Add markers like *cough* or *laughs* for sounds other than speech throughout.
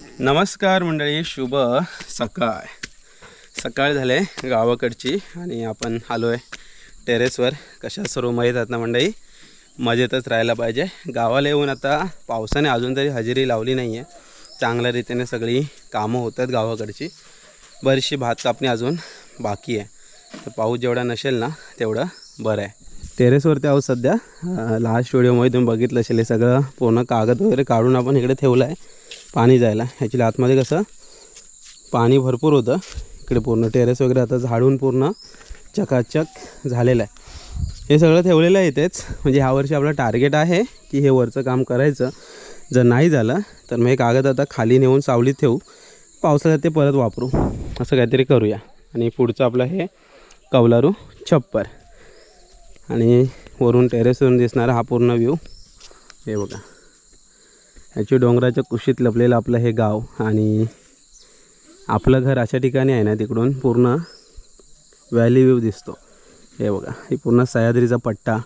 नमस्कार मंडळी शुभ सकाळ. सकाळ झाले गावाकडची आणि आपण आलो आहे टेरेसवर. कशा सर्व मजेत आहेत ना मंडळी? मजेतच राहायला पाहिजे. गावाला येऊन आता पावसाने अजून तरी हजेरी लावली नाही आहे चांगल्या रीतीने सगळी कामं होत आहेत गावाकडची. बरीचशी भात कापणी अजून बाकी आहे. तर पाऊस जेवढा नसेल ना तेवढं बरं आहे. टेरेसवरती आहोत सध्या. लास्ट व्हिडिओमध्ये तुम्ही बघितलं असेल हे सगळं पूर्ण कागद वगैरे काढून आपण इकडे ठेवलं आहे पाणी जायला. ॲक्च्युली आतमध्ये कसं पाणी भरपूर होतं. इकडे पूर्ण टेरेस वगैरे आता झाडून पूर्ण चकाचक झालेलं आहे. हे सगळं ठेवलेलं आहे इथेच. म्हणजे ह्या वर्षी आपलं टार्गेट आहे की हे वरचं काम करायचं. जर नाही झालं तर मग हे कागद आता खाली नेऊन सावलीत ठेवू. पावसाळ्यात ते परत वापरू. असं काहीतरी करूया. आणि पुढचं आपलं हे कौलारू छप्पर. आणि वरून टेरेसवरून दिसणारा हा पूर्ण व्ह्यू हे बघा. ह्याची डोंगराच्या कुशीत लपलेलं आपलं हे गाव आणि आपलं घर अशा ठिकाणी आहे ना तिकडून पूर्ण व्हॅली व्ह्यू दिसतो. हे बघा हे पूर्ण सह्याद्रीचा पट्टा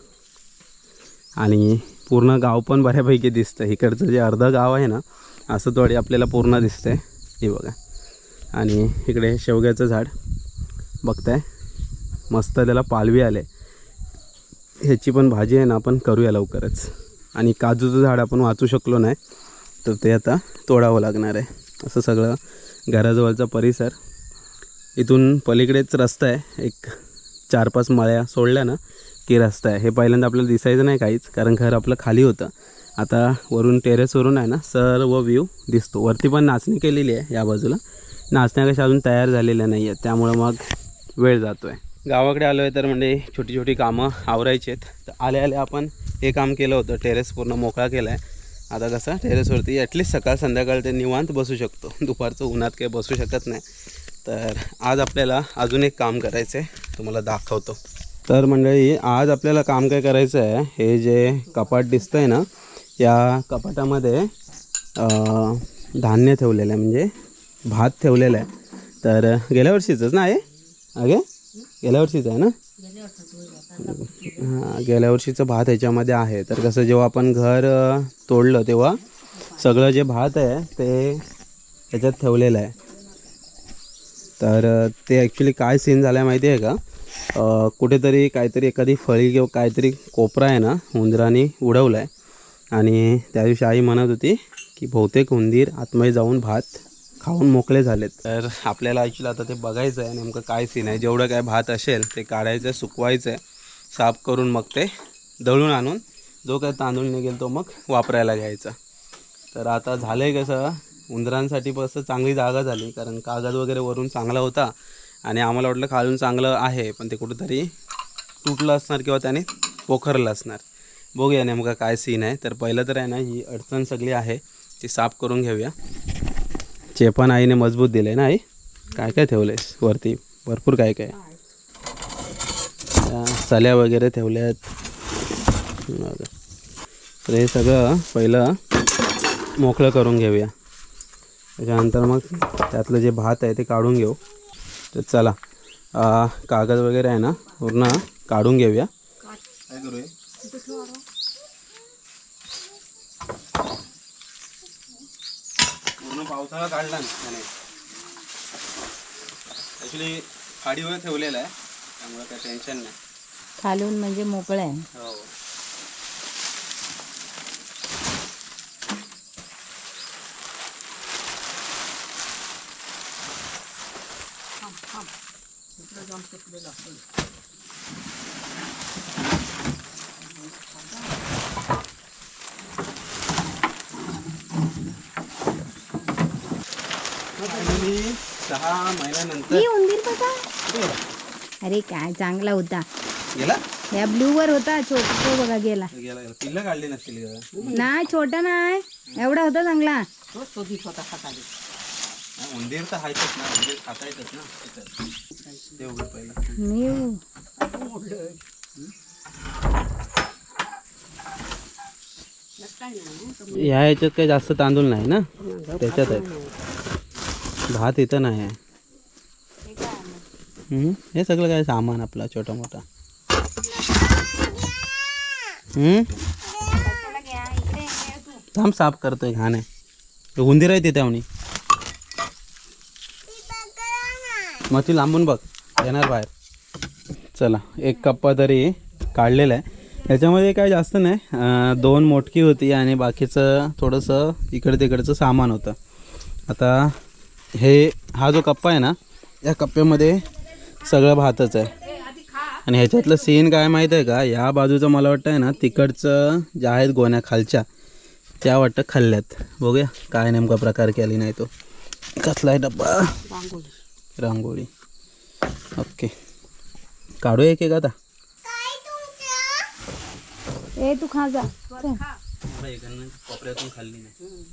आणि पूर्ण गाव पण बऱ्यापैकी दिसतं इकडचं जे अर्धं गाव आहे ना असं थोडी आपल्याला पूर्ण दिसतंय. हे बघा. आणि इकडे शेवग्याचं झाड बघताय. मस्त त्याला पालवी आले ह्याची पण भाजी आहे ना आपण करूया लवकरच. आणि काजूचं झाड आपण वाचू शकलो नाही. तर ते आता तोडावं लागणार आहे. असं सगळं घराजवळचा परिसर. इथून पलीकडेच रस्ता आहे. एक चार पाच मळ्या सोडल्या ना की रस्ता आहे. हे पहिल्यांदा आपल्याला दिसायचं नाही काहीच कारण घर आपलं खाली होतं. आता वरून टेरेसवरून आहे ना सर्व व्ह्यू दिसतो. वरती पण नाचणी केलेली आहे या बाजूला. नाचण्या कशा अजून तयार झालेल्या नाही आहेत. त्यामुळं मग वेळ जातो आहे गावाकडे आलो आहे तर म्हणजे छोटी छोटी कामं आवरायची आहेत. तर आले आले आपण हे काम केलं होतं. टेरेस पूर्ण मोकळा केला आहे आता कसं टेरेसवरती ॲटलिस्ट सकाळ संध्याकाळ ते निवांत बसू शकतो. दुपारचं उन्हात काही बसू शकत नाही. तर आज आपल्याला अजून एक काम करायचं आहे तुम्हाला दाखवतो. तर मंडळी आज आपल्याला काम काय करायचं आहे हे जे कपाट दिसतं आहे ना या कपाटामध्ये धान्य ठेवलेलं आहे म्हणजे भात ठेवलेला आहे. तर गेल्या वर्षीचंच ना आहे अगे गेल्या वर्षीचं आहे ना? हां गेल्या वर्षीचं भात ह्याच्यामध्ये आहे. तर कसं जेव्हा आपण घर तोडलं तेव्हा सगळं जे भात आहे ते त्याच्यात ठेवलेलं आहे. तर ते ॲक्च्युली काय सीन झाला आहे माहिती आहे का? कुठेतरी काहीतरी एखादी फळी किंवा काहीतरी कोपरा आहे ना उंदराने उडवला आहे आणि त्या दिवशी आई म्हणत होती की बहुतेक उंदीर आतमध्ये जाऊन भात खाऊन मोकळे झालेत. तर आपल्याला ॲक्च्युली आता ते बघायचं आहे नेमकं काय सीन आहे. जेवढं काय भात असेल ते काढायचं आहे सुकवायचं आहे साफ करून मग ते दळून आणून जो काय तांदूळ निघेल तो मग वापरायला घ्यायचा. तर आता झालं आहे कसं उंदरांसाठी बस चांगली जागा झाली कारण कागद वगैरे वरून चांगला होता आणि आम्हाला वाटलं खालून चांगलं आहे पण ते कुठंतरी तुटलं असणार किंवा त्याने पोखरलं असणार. बघूया नेमका काय सीन आहे. तर पहिलं तर आहे ना ही अडचण सगळी आहे ती साफ करून घेऊया. चेपण आईने मजबूत दिले ना आई काय काय ठेवलेस वरती? भरपूर काय काय सल्या वगैरे ठेवल्या आहेत. तर हे सगळं पहिलं मोकळं करून घेऊया. त्याच्यानंतर मग त्यातलं जे भात आहे ते काढून घेऊ. तर चला आ, कागद वगैरे आहे ना पूर्ण काढून घेऊया. काय करूया पूर्ण पावसाळा काढला ना ॲक्च्युली खाडीवर ठेवलेला आहे त्यामुळे काही टेन्शन नाही. खालून म्हणजे मोकळं आहे. हो. सहा महिन्यानंतर? अरे काय चांगला होता. गेला? या ब्लू वर होता छोटा तो बघा गेला. गेला गेला. पिल्लं काढली नसतील का नाही छोटा नाही. एवढा होता चांगला. उंदीर तर आहेतच ना उंदीर खाता येतच ना. त्याच्यात. ते उघड पहिलं. मी ह्या ह्याच्यात काही जास्त तांदूळ नाही ना? त्याच्यात आहेत भात इथं नाही. आहे? हे सगळं काय सामान आपला छोटा मोठा? थांब साफ करतोय घाण आहे उंदीर आहे त्यावणी मग ती लांबून बघ येणार बाहेर. चला एक कप्पा तरी काढलेला आहे. याच्यामध्ये काय जास्त नाही दोन मोटकी होती आणि बाकीचं थोडंसं इकडे तिकडचं सामान होतं. आता हे हा जो कप्पा आहे ना या कप्प्यामध्ये सगळं भातच आहे. आणि ह्याच्यातलं सीन काय माहीत आहे का? या बाजूचं मला वाटतं आहे ना तिकडचं ज्या आहेत गोण्या खालच्या त्या वाटतं खाल्ल्यात. बघूया काय नेमका प्रकार केली नाही तो. कसला आहे डब्बा? रांगोळी. ओके. काढूया एक एक आता. ए तू खा जा. कोपऱ्यातून खाल्ली नाही.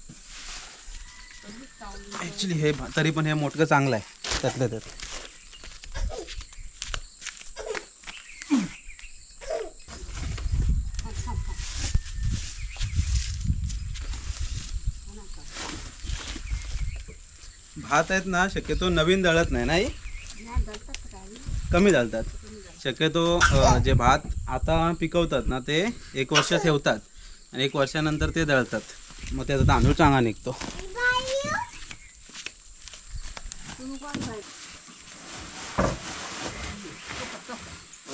ॲक्च्युली हे तरी पण हे मोठं चांगलं आहे. त्यातलं त्यात. भात आहेत ना शक्यतो नवीन दळत नाही नाही? कमी दळतात. शक्यतो जे भात आता पिकवतात ना ते एक वर्ष ठेवतात आणि एक वर्षानंतर ते दळतात. मग त्याचा तांदूळ चांगला निघतो.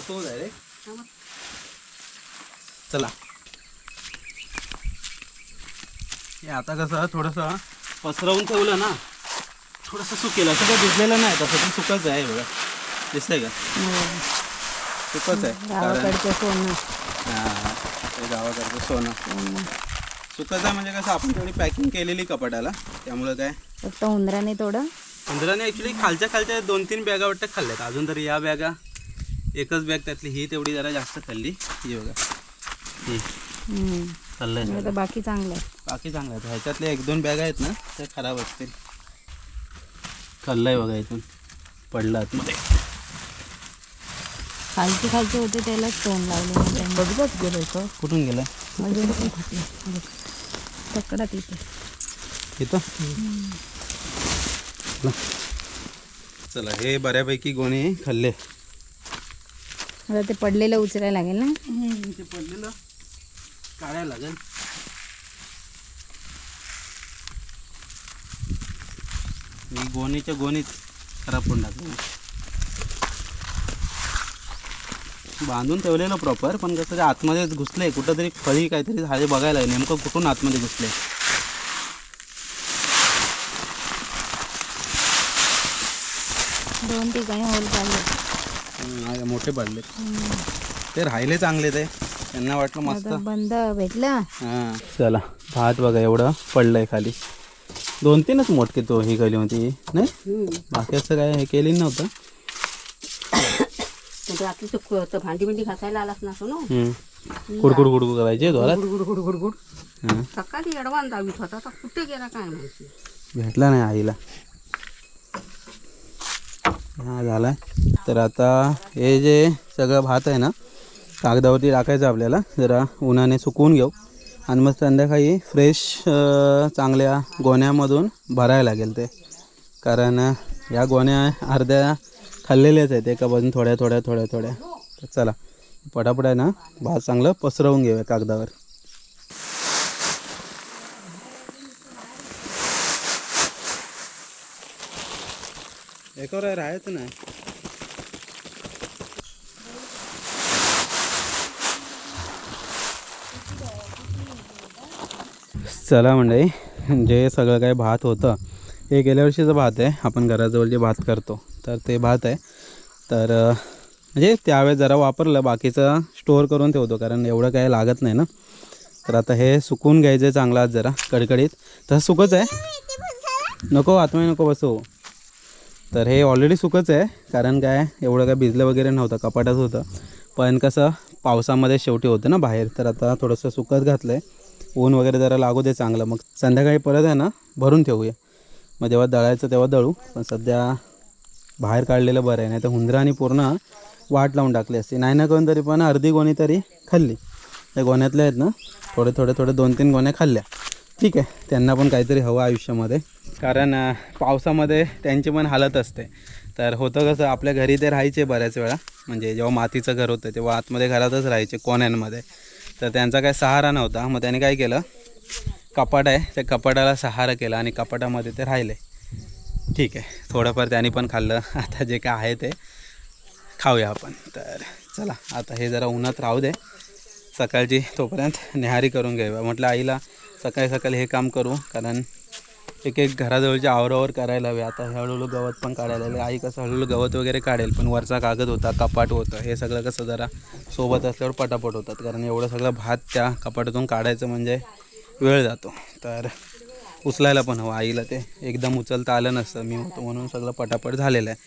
तो रे. चला. हे आता कसं थोडंसं पसरवून ठेवलं ना थोडंसं सुकेल. असं काही भिजलेलं नाही. तसं पण सुकच आहे बघा. दिसतंय का. सुकच आहे. कारण गावाकडचं सोनं. हा, ते गावाकडचं सोनं. सुकच आहे म्हणजे कसं आपण थोडी पॅकिंग केलेली कपाटाला. त्यामुळं काय? फक्त उंदराने थोडं. उंदराने ॲक्च्युली खालच्या खालच्या दोन तीन बॅगा वाटतं खाल्ल्यात. अजून तरी या बॅगा एकच बॅग त्यातली ही तेवढी जरा जास्त खाल्ली. ही बघा. ही. हम्म. खाल्लंय. जरा. तर बाकी चांगलं आहे. बाकी चांगलं आहे. ह्याच्यातले एक दोन बॅग आहेत ना त्या खराब असतील. खाल्लंय बघा इथून. पडलं आतमध्ये. खालची खालचे होते त्यालाच तोंड लावले बघत गेलो इथं? कुठून गेलं म्हणजे तकडा तिथे. इथं? चला. चला हे बऱ्यापैकी गोणी खाल्ले. आता ते पडलेलं उचलायला लागेल ना? ते पडलेलं काढायला लागेल. मी गोणीच्या गोणीत खराब पण टाकलं बांधून ठेवलेलं प्रॉपर पण कसं ते आतमध्ये घुसले कुठंतरी फळी काहीतरी झाले बघायला आहे. नेमकं कुठून आतमध्ये घुसले? दोन ठिकाणी होल पाडले मोठे पडले. ते राहिले चांगले ते. त्यांना वाटलं मस्त. बंद भेटला. हां. चला भात बघा एवढं पडलंय खाली. दोन तीनच मोठके तो ही केली होती नाही? बाकी असं काय हे केली नव्हतं. रात्री तो तो भांडी बिंडी घासायला आलाच नसतो ना. हम्म. कुडकुड कुडकुड करायचे जोरात? Good good good good. सकाळी एडवान दावीत होता तर कुठे गेला काय माहिती? भेटला नाही आईला. हा झाला. तर आता हे जे सगळं भात आहे ना कागदावरती टाकायचं आपल्याला. जरा उन्हाने सुकवून घेऊ. आणि मग संध्याकाळी फ्रेश चांगल्या गोण्यामधून भरायला लागेल ते. कारण या गोण्या अर्ध्या खाल्लेल्याच आहेत. एकापासून थोड्या थोड्या थोड्या थोड्या. तर चला पटापट आहे ना भात चांगलं पसरवून घेऊया कागदावर. एकावर राहायचं नाही. चला मंडळी जे सगळं काही भात होतं हे गेल्या वर्षीचं भात आहे. आपण घराजवळ जे भात करतो तर ते भात आहे. तर म्हणजे त्यावेळेस जरा वापरलं बाकीचं स्टोअर करून ठेवतो कारण एवढं काही लागत नाही ना. तर आता हे सुकून घ्यायचं आहे चांगलं आज जरा कडकडीत. तसं सुकच आहे. नको आतमध्ये नको बसू. तर हे ऑलरेडी सुकच आहे कारण काय एवढं काय भिजलं वगैरे नव्हतं कपाटच होतं. पण कसं पावसामध्ये शेवटी होतं ना बाहेर तर आता थोडंसं सुकत घातलं आहे ऊन वगैरे जरा लागू दे चांगलं. मग संध्याकाळी परत आहे ना भरून ठेवूया. मग जेव्हा दळायचं तेव्हा दळू. पण सध्या बाहेर काढलेलं बरं आहे. नाही तर हुंदराने पूर्ण वाट लावून टाकली असते. नाही ना कोण तरी पण अर्धी गोणी तरी खाल्ली. त्या गोण्यातल्या आहेत ना थोडे थोडे थोडे दोन तीन गोण्या खाल्ल्या. ठीक आहे. त्यांना पण काहीतरी हवं आयुष्यामध्ये. कारण पावसामध्ये त्यांची पण हालत असते. तर होतं कसं आपल्या घरी ते राहायचे बऱ्याच वेळा. म्हणजे जेव्हा मातीचं घर होतं तेव्हा आतमध्ये घरातच राहायचे कोण्यांमध्ये. तर त्यांचा काय सहारा नव्हता. मग त्याने काय केलं? कपाट आहे त्या कपाटाला सहारा केला आणि कपाटामध्ये ते राहिले. ठीक आहे. थोडंफार त्याने पण खाल्लं. *laughs* आता जे काय आहे ते खाऊया आपण. तर चला आता हे जरा उन्हात राहू दे. सकाळची तोपर्यंत निहारी करून घेऊया म्हटलं आईला सकाळी सकाळी हे काम करू कारण एक एक घराजवळच्या आवरावर करायला हवे. आता हळूहळू गवत पण काढायला हवे आई कसं हळूहळू गवत वगैरे काढेल पण वरचा कागद होता कपाट होतं. हे सगळं कसं जरा सोबत असल्यावर पटापट होतात. कारण एवढं सगळं भात त्या कपाटातून काढायचं म्हणजे वेळ जातो. तर उचलायला पण हवं. आईला ते एकदम उचलता आलं नसतं. मी होतो म्हणून सगळं पटापट झालेलं आहे.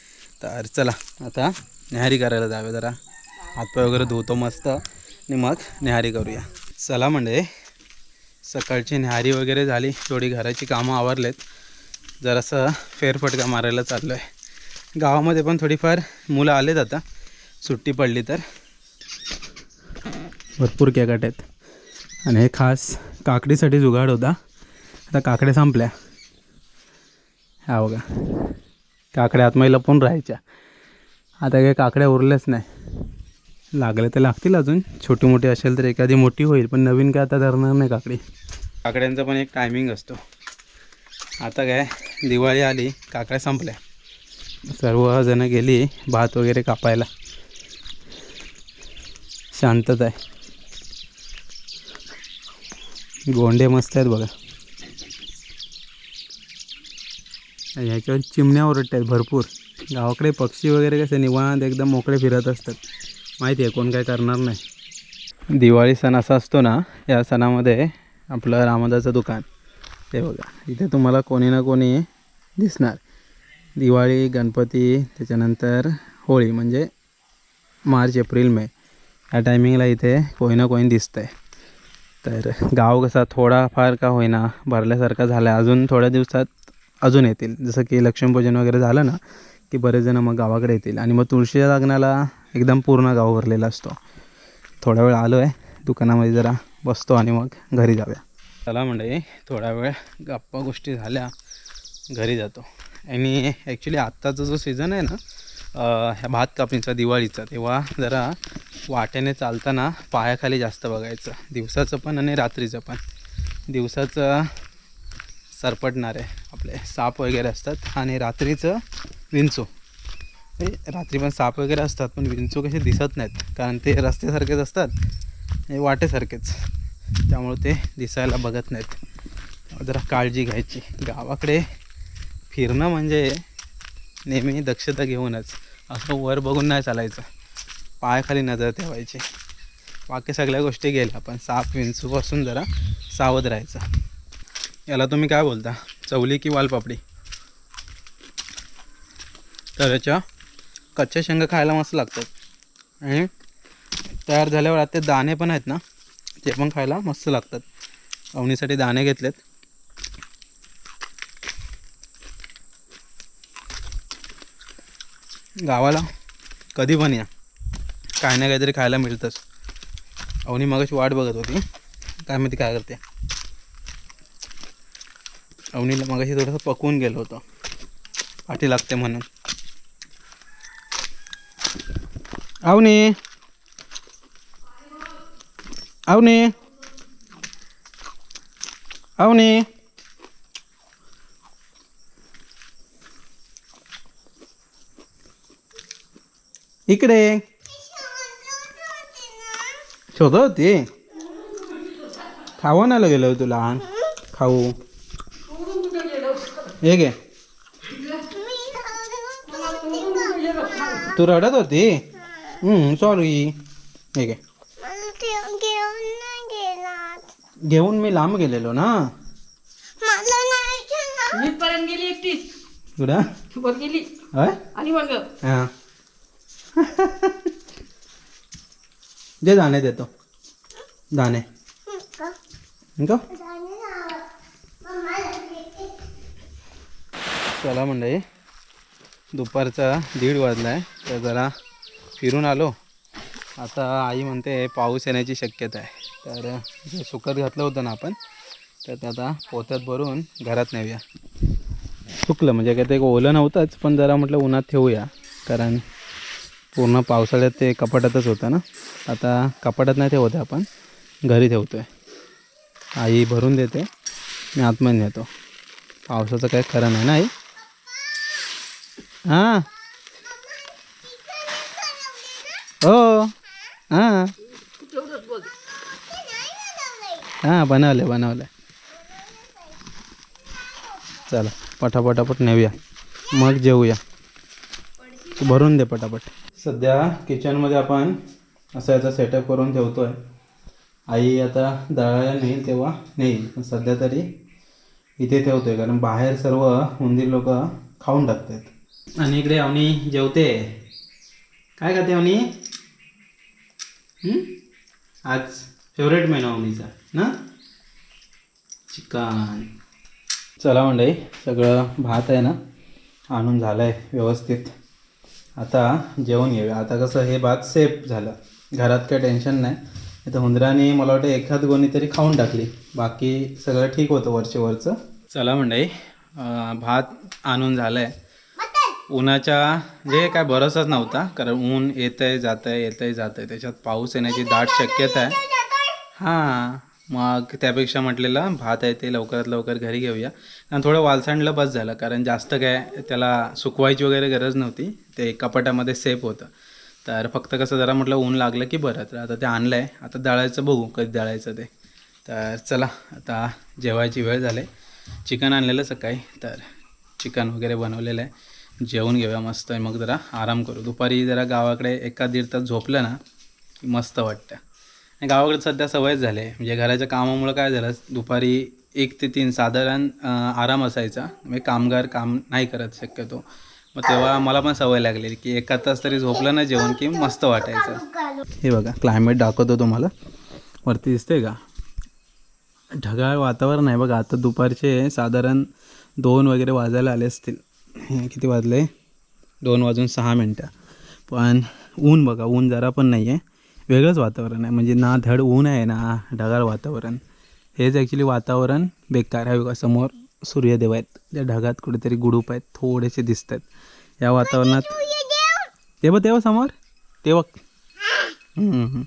तर चला आता न्याहारी करायला जावे जरा. हातपाय वगैरे धुतो मस्त. आणि मग न्याहारी करूया. चला म्हणजे सकाळची न्याहारी वगैरे झाली. थोडी घराची कामं आवरलेत. जरासं फेरफटका मारायला चाललो आहे गावामध्ये पण थोडीफार मुलं आलेत आता. सुट्टी पडली तर. भरपूर कॅकट आहेत. आणि हे खास काकडीसाठी जुगाड होता. आता काकड्या संपल्या. हा बघा. काकड्या आतमध्ये लपून राहायच्या. आता काही काकड्या उरल्याच नाही. लागले तर लागतील अजून. छोटी मोठी असेल तर एखादी मोठी होईल पण नवीन काय आता धरणार नाही काकडी. काकड्यांचा पण एक टायमिंग असतो. आता काय दिवाळी आली काकड्या संपल्या. सर्वजणं गेली भात वगैरे कापायला. शांतता आहे. गोंडे मस्त आहेत बघा. ह्याच्यावर चिमण्या ओरडत आहेत भरपूर. गावाकडे पक्षी वगैरे कसे निवांत एकदम मोकळे फिरत असतात. माहिती आहे कोण काय करणार नाही. दिवाळी सण असा असतो ना या सणामध्ये आपलं रामदाचं दुकान. ते बघा इथे तुम्हाला कोणी ना कोणी दिसणार. दिवाळी गणपती त्याच्यानंतर होळी म्हणजे मार्च एप्रिल मे. या टायमिंगला इथे कोणी ना कोणी दिसतं आहे तर गाव कसा थोडाफार का होईना भरल्यासारखा झाला आहे अजून थोड्या दिवसात अजून येतील. जसं की लक्ष्मीपूजन वगैरे झालं ना की बरेच जण मग गावाकडे येतील. आणि मग तुळशीच्या लग्नाला एकदम पूर्ण गाव भरलेला असतो. थोडा वेळ आलो आहे दुकानामध्ये जरा बसतो आणि मग घरी जाऊया. चला म्हणजे थोडा वेळ गप्पा गोष्टी झाल्या घरी जातो. आणि ॲक्च्युली आत्ताचा जो सीझन आहे ना ह्या भात कापणीचा दिवाळीचा तेव्हा जरा वाट्याने चालताना पायाखाली जास्त बघायचं. दिवसाचं पण आणि रात्रीचं पण. दिवसाचं सरपटणारे आपले साप वगैरे असतात आणि रात्रीचं विंचू. रात्री पण साप वगैरे असतात पण विंचू कसे दिसत नाहीत. कारण ते रस्त्यासारखेच असतात आणि वाटेसारखेच. त्यामुळे ते दिसायला बघत नाहीत. जरा काळजी घ्यायची. गावाकडे फिरणं म्हणजे नेहमी दक्षता घेऊनच. असं वर बघून नाही चालायचं. पायाखाली नजर ठेवायची. बाकी सगळ्या गोष्टी गेल्या पण साप विंचूपासून जरा सावध राहायचं. याला तुम्ही काय बोलता? चवली की वालपापडी? तर याच्या कच्च्या शेंगा खायला मस्त लागतात. आणि तयार झाल्यावर आता ते दाणे पण आहेत ना ते पण खायला मस्त लागतात. अवनीसाठी दाणे घेतलेत. गावाला कधी पण या. काय ना काहीतरी खायला मिळतंच. अवनी मगाशी वाट बघत होती. काय माहिती काय करते. अवनीला मगाशी थोडंसं पकवून गेलो होतं. पाठी लागते म्हणून. अवनी अवनी अवनी इकडे. शोधत होती? खाऊ आणायला गेलो तुला खाऊ. हे घे. तू रडत होती? सॉरी हे घे घेऊन नाही गेला घेऊन मी लांब गेलेलो ना मला नाही घेणार इथपर्यंत गेली एकटीच कुठं वर गेली होय आणि मग हां जे दाणे देतो दाणे चला मंडळी दुपारचा दीड वाजला आहे तर जरा फिरून आलो. आता आई म्हणते पाऊस येण्याची शक्यता आहे. तर जे सुकत घातलं होतं ना आपण तर ते आता पोत्यात भरून घरात नेऊया. सुकलं म्हणजे काय ते ओलं नव्हतंच पण जरा म्हटलं उन्हात ठेवूया कारण पूर्ण पावसाळ्यात ते कपाटातच होतं ना. आता कपाटात नाही ठेवत आहे आपण घरी ठेवतो आहे आई भरून देते मी आतमध्ये नेतो. पावसाचं काही खरं नाही ना आई? हां? हो. हां. हां बनवले बनवले चला पटापटापट नेऊया. मग जेवूया भरून दे पटापट. सध्या किचनमध्ये आपण असं याचा सेटअप करून ठेवतो आहे आई आता दळायला नेईल तेव्हा नेईल. सध्या तरी इथे ठेवतोय कारण बाहेर सर्व उंदीर लोक खाऊन टाकतात. आणि इकडे अवनी जेवते. काय खाते अवनी? आज फेवरेट महिना अवनीचा ना? चिकन. चला मंडई सगळं भात आहे ना? आणून झालं आहे व्यवस्थित. आता जेवण घेऊया. आता कसं हे भात सेफ झालं. घरात काही टेन्शन नाही. आता हुंदराने मला वाटतं एखाद गोणी तरी खाऊन टाकली. बाकी सगळं ठीक होतं वरचे वरचं चला मंडई भात आणून झालं आहे उन्हाच्या म्हणजे काय भरोसाच नव्हता कारण ऊन येतं आहे जातं आहे येतं आहे जातं आहे त्याच्यात पाऊस येण्याची दाट शक्यता आहे. हां मग त्यापेक्षा म्हटलेलं भात आहे ते लवकरात लवकर घरी घेऊया. आणि थोडं वालसांडलं बस झालं कारण जास्त काय त्याला सुकवायची वगैरे गरज नव्हती. ते कपाटामध्ये सेफ होतं. तर फक्त कसं जरा म्हटलं ऊन लागलं की बरं. तर आता ते आणलं आहे आता दळायचं बघू कधी दळायचं ते. तर चला आता जेवायची वेळ झाली. चिकन आणलेलं सकाळी. तर चिकन वगैरे बनवलेलं आहे. जेवून घेऊया मस्त आहे मग जरा आराम करू. दुपारी जरा गावाकडे एका दीड तास झोपलं ना की मस्त वाटतं. आणि गावाकडे सध्या सवयच झाली आहे. म्हणजे घराच्या कामामुळं काय झालं दुपारी एक ते तीन साधारण आराम असायचा. म्हणजे कामगार काम नाही करत शक्यतो. मग तेव्हा मला पण सवय लागली की एका तास तरी झोपलं ना जेवण की मस्त वाटायचं. हे बघा क्लायमेट दाखवतो तुम्हाला. वरती दिसते का? ढगाळ वातावरण आहे बघा. आता दुपारचे साधारण दोन वगैरे वाजायला आले असतील. किती वाजले? दोन वाजून सहा मिनटं. पण ऊन बघा ऊन जरा पण नाही आहे वेगळंच वातावरण आहे. म्हणजे ना धड ऊन आहे ना ढगाळ वातावरण. हेच ॲक्च्युली वातावरण बेकार आहे बघा. समोर सूर्यदेव आहेत. त्या ढगात कुठेतरी गुडूप आहेत. थोडेसे दिसत आहेत या वातावरणात ते बघ तेव्हा समोर. ते बघ. हम्म, हम्म.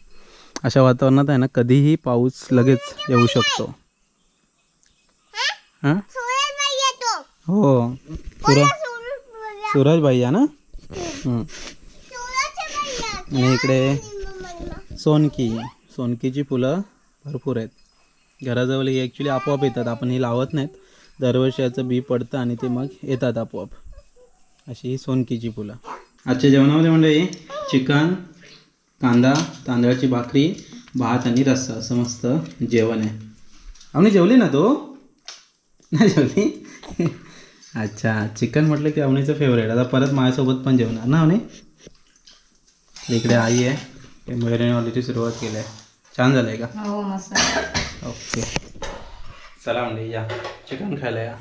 अशा वातावरणात आहे ना कधीही पाऊस लगेच येऊ शकतो. हां? हो. सूरज सूरज भैया ना? आणि इकडे सोनकी. सोनकीची फुलं भरपूर आहेत. घराजवळ ही ॲक्च्युली आपोआप येतात. आपण ही लावत नाहीत. दरवर्षी याचं बी पडतं आणि ते मग येतात आपोआप. अशी ही सोनकीची फुलं. आजच्या जेवणामध्ये म्हणजे चिकन कांदा तांदळाची भाकरी भात आणि रस्सा. असं मस्त जेवण आहे. आम्ही जेवली ना तो? नाही जेवली? अच्छा चिकन म्हटलं की अवनीचं फेवरेट आता परत माझ्यासोबत पण जेवणार ना अवनी? इकडे आई आहे. मयुरीवालीची सुरुवात केली आहे छान झालं आहे का? हो मस्त ओके. चला म्हणजे या. चिकन खायला या.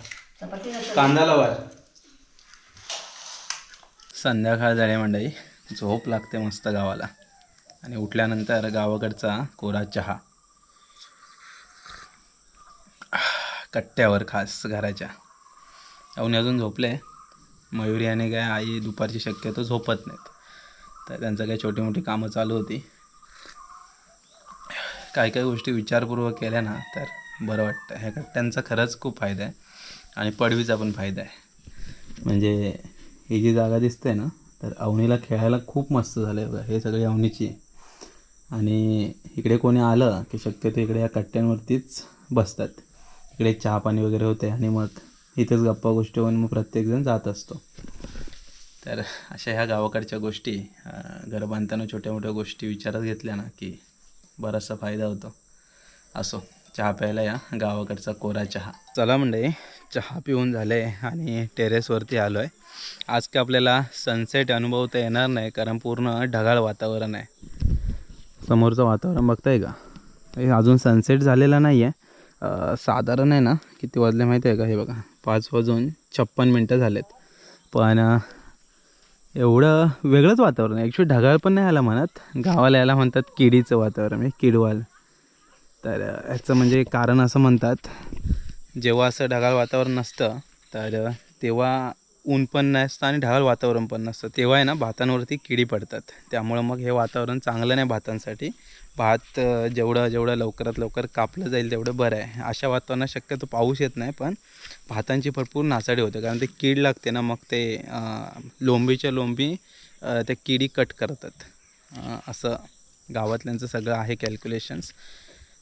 कांदा लवार संध्याकाळ झाली मंडळी. झोप लागते मस्त गावाला. आणि उठल्यानंतर गावाकडचा कोरा चहा. कट्ट्यावर खास घराच्या. अवनी अजून झोपले. मयुरी आणि काय आई दुपारची शक्यतो झोपत नाहीत. तर त्यांचं काही छोटी मोठी कामं चालू होती. काही काही गोष्टी विचारपूर्वक केल्या ना तर बरं वाटतं. ह्या कट्ट्यांचा खरंच खूप फायदा आहे आणि पडवीचा पण फायदा आहे. म्हणजे ही जी जागा दिसते ना तर अवनीला खेळायला खूप मस्त झालं आहे बघा हे सगळी अवनीची. आहे. आणि इकडे कोणी आलं की शक्यतो इकडे या कट्ट्यांवरतीच बसतात. इकडे चहा पाणी वगैरे होते आणि मग इथेच गप्पा गोष्टी होऊन मग प्रत्येकजण जात असतो. तर अशा ह्या गावाकडच्या गोष्टी घर बांधताना छोट्या मोठ्या गोष्टी विचारात घेतल्या ना की बराचसा फायदा होतो. असो चहा प्यायला या गावाकडचा कोरा चहा. चला म्हणजे चहा पिऊन झाले आणि टेरेसवरती आलो आहे आज काय आपल्याला सनसेट अनुभवता येणार नाही कारण पूर्ण ढगाळ वातावरण आहे. समोरचं वातावरण बघताय का? हे अजून सनसेट झालेला नाही आहे साधारण आहे ना किती वाजले माहिती आहे का हे बघा? पाच वाजून छप्पन मिनटं झालेत. पण एवढं वेगळंच वातावरण आहे. ॲक्च्युली ढगाळ पण नाही आला म्हणत. गावाला यायला म्हणतात किडीचं वातावरण म्हणजे किडवाल. तर ह्याचं म्हणजे कारण असं म्हणतात जेव्हा असं ढगाळ वातावरण नसतं तर तेव्हा ऊन पण नसतं आणि ढगाळ वातावरण पण नसतं. तेव्हा आहे ना भातांवरती किडी पडतात. त्यामुळं मग हे वातावरण चांगलं नाही भातांसाठी. भात जेवढं जेवढं लवकरात लवकर कापलं जाईल तेवढं बरं आहे. अशा वातावरणात शक्यतो पाऊस येत नाही पण भातांची भरपूर नासाडी होते. कारण ते कीड लागते ना मग ते लोंबीच्या लोंबी त्या किडी कट करतात. असं गावातल्यांचं सगळं आहे कॅल्क्युलेशन्स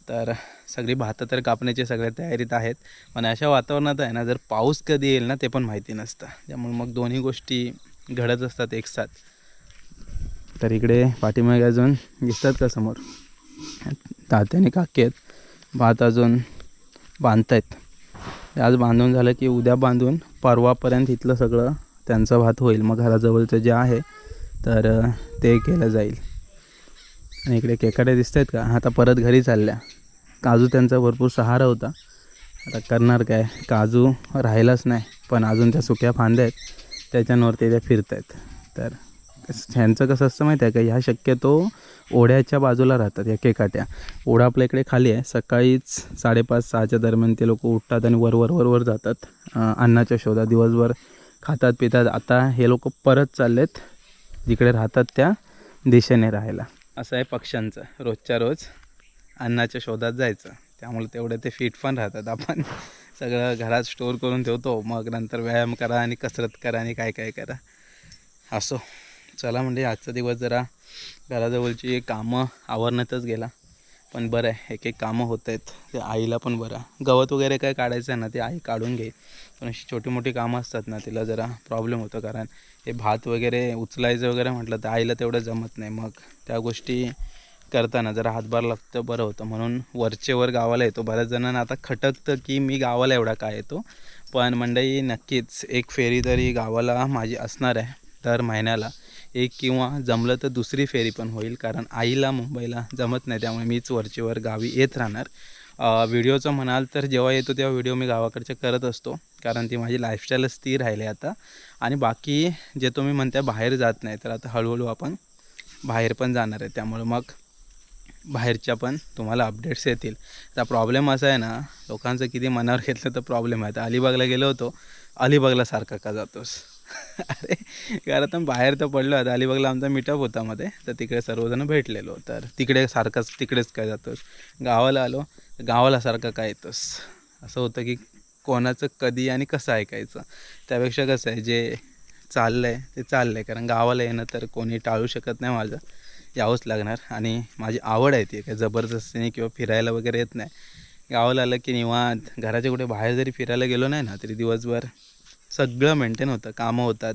तर सगळी भातं तर कापण्याची सगळ्या तयारीत आहेत. पण अशा वातावरणात आहे ना जर पाऊस कधी येईल ना ते पण माहिती नसतं. त्यामुळे मग दोन्ही गोष्टी घडत असतात एकसाथ तर इकडे पाठीमागे अजून दिसतात का समोर? तात्याने काकी आहेत. भात अजून बांधतायत. आहेत आज बांधून झालं की उद्या बांधून परवापर्यंत इथलं सगळं त्यांचं भात होईल. मग घराजवळचं जे आहे तर ते केलं जाईल. आणि इकडे केकडे दिसत आहेत का? आता परत घरी चालल्या. काजू त्यांचा भरपूर सहारा होता. आता करणार काय? काजू राहिलाच नाही पण अजून त्या सुक्या फांद्या आहेत त्याच्यावरती त्या फिरत आहेत तर ह्यांचं कसं असतं माहिती आहे का? ह्या शक्यतो ओढ्याच्या बाजूला राहतात या केकाट्या ओढा आपल्या इकडे खाली आहे. सकाळीच साडेपाच सहाच्या दरम्यान ते लोक उठतात आणि वरवर वरवर जातात. अन्नाच्या शोधात दिवसभर खातात पितात. आता हे लोक परत चाललेत जिकडे राहतात त्या दिशेने राहायला. असं आहे पक्ष्यांचं रोजच्या रोज. अन्नाच्या शोधात जायचं. त्यामुळे तेवढे ते फिट पण राहतात. आपण सगळं घरात स्टोअर करून ठेवतो. मग नंतर व्यायाम करा आणि कसरत करा आणि काय काय करा. असो. चला म्हणजे आजचा दिवस जरा घराजवळची कामं आवरण्यातच गेला. पण बरं आहे. एक एक कामं होत आहेत ते आईला पण बरं. गवत वगैरे काय काढायचं आहे ना ते आई काढून घेईल पण अशी छोटी मोठी कामं असतात ना तिला जरा प्रॉब्लेम होतो. कारण हे भात वगैरे उचलायचं वगैरे म्हटलं तर आईला तेवढं जमत नाही. मग त्या गोष्टी करताना जरा हातभार लागतं बरं होतं. म्हणून वरचेवर गावाला येतो. बऱ्याच जणांना आता खटकतं की मी गावाला एवढा काय येतो? पण मंडई नक्कीच एक फेरी तरी गावाला माझी असणार आहे दर महिन्याला. एक किंवा जमलं तर दुसरी फेरी पण होईल कारण आईला मुंबईला जमत नाही त्यामुळे मीच वरचेवर गावी येत राहणार. व्हिडिओचं म्हणाल तर जेव्हा येतो तेव्हा व्हिडिओ मी गावाकडच्या करत असतो कारण ती माझी लाईफस्टाईलच स्थिर राहिली आता. आणि बाकी जे तुम्ही म्हणता बाहेर जात नाही तर आता हळूहळू आपण बाहेर पण जाणार आहे. त्यामुळे मग बाहेरच्या पण तुम्हाला अपडेट्स येतील. आता प्रॉब्लेम असा आहे ना लोकांचं किती मनावर घेतलं तर प्रॉब्लेम आहे. तर अलिबागला गेलो होतो अलिबागला सारखा का जातोस? *laughs* अरे कारण बाहेर तर पडलो. आता अलिबागला आमचा मीटअप होता मध्ये तर तिकडे सर्वजण भेटलेलो. तर तिकडे सारखाच तिकडेच काय जातोस? गावाला आलो गावाला सारखं काय येतोस? असं होतं की कोणाचं कधी आणि कसं ऐकायचं? त्यापेक्षा कसं आहे जे चाललं आहे ते चाललं आहे कारण गावाला येणं तर कोणी टाळू शकत नाही माझं. यावंच लागणार. आणि माझी आवड आहे ती काय जबरदस्तीने किंवा फिरायला वगैरे येत नाही. गावाला आलं की निवांत. घराच्या कुठे बाहेर जरी फिरायला गेलो नाही ना तरी दिवसभर सगळं मेंटेन होतं. कामं होतात.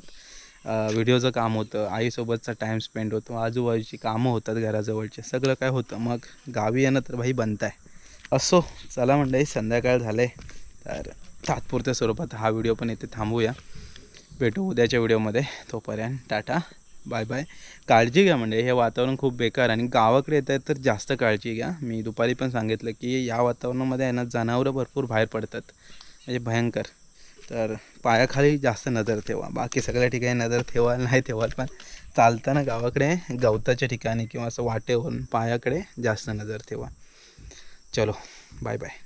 व्हिडिओचं काम होतं. आईसोबतचा टाईम स्पेंड होतो. आजूबाजूची कामं होतात घराजवळचे. सगळं काय होतं. मग गावी येणं तर भाई बनत आहे असो चला मंडळी संध्याकाळ झाले तर तात्पुरत्या स्वरूपात हा व्हिडिओ पण इथे थांबूया. भेटू उद्याच्या व्हिडिओमध्ये तोपर्यंत टाटा. Bye bye. काळजी घ्या म्हणजे हे वातावरण खूप बेकार आणि गावाकडे येत आहेत तर जास्त काळजी घ्या. मी दुपारी पण सांगितलं की या वातावरणामध्ये आहे ना जनावरं भरपूर बाहेर पडतात. म्हणजे भयंकर. तर पायाखाली जास्त नजर ठेवा. बाकी सगळ्या ठिकाणी नजर ठेवाल नाही ठेवाल पण चालताना गावाकडे गवताच्या ठिकाणी किंवा असं वाटेवरून पायाकडे जास्त नजर ठेवा. चलो बाय बाय.